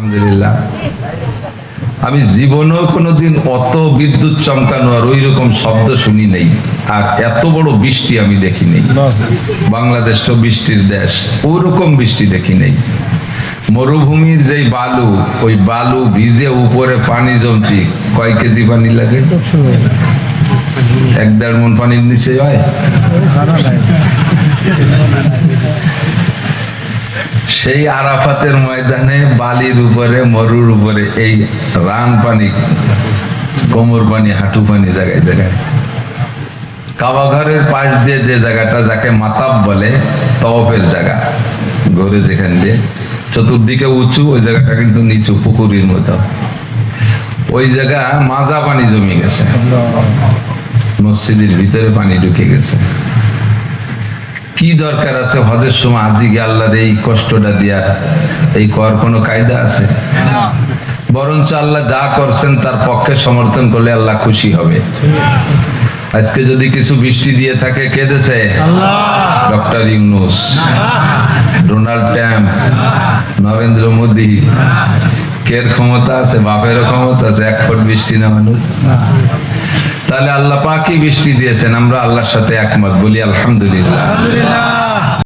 আলহামদুলিল্লাহ। আমি জীবনেও কোনোদিন অত বিদ্যুৎ চমকানো আর ওই রকম শব্দ শুনি নেই। আর এত বড় বৃষ্টি আমি দেখি নেই। বাংলাদেশ তো বৃষ্টির দেশ ওই রকম বৃষ্টি দেখি নেই। মরুভূমির যেই বালু, ওই বালু ভিজে উপরে পানি জমছি, কয় কেজি পানি লাগে? এক দেড় মন পানির নিচে হয়? সেই আরাফাতের ময়দানে বালির উপরে মরুর উপরে এই রান পানি কোমর পানি হাঁটু পানি জায়গায় জায়গায়। কাবা ঘরের পাশ দিয়ে যে জায়গাটা যাকে মাতাব বলে তওফের জায়গা ঘরে যেখান দিয়ে। চতুর্দিকে উঁচু ওই জায়গাটা কিন্তু নিচু পুকুরের মতো। ওই জায়গা মাজা পানি জমে গেছে। মসজিদের ভিতরে পানি ঢুকে গেছে। কি দরকার আছে? হজের সময় আজি আজিকে আল্লাহ এই কষ্টটা দিয়া। এই কর কোনো কায়দা আছে? বরঞ্চ আল্লাহ যা করছেন তার পক্ষে সমর্থন করলে আল্লাহ খুশি হবে। আজকে যদি কিছু বৃষ্টি দিয়ে থাকে কে দেশে doctor Yunus. Donald Trump. Narendra Modi. কের ক্ষমতা আছে বাপের ক্ষমতা আছে এক ফুট বৃষ্টি না মানুষ। তাহলে আল্লাহ পাকি বৃষ্টি দিয়েছেন আমরা আল্লাহর সাথে একমত বলি আলহামদুলিল্লাহ।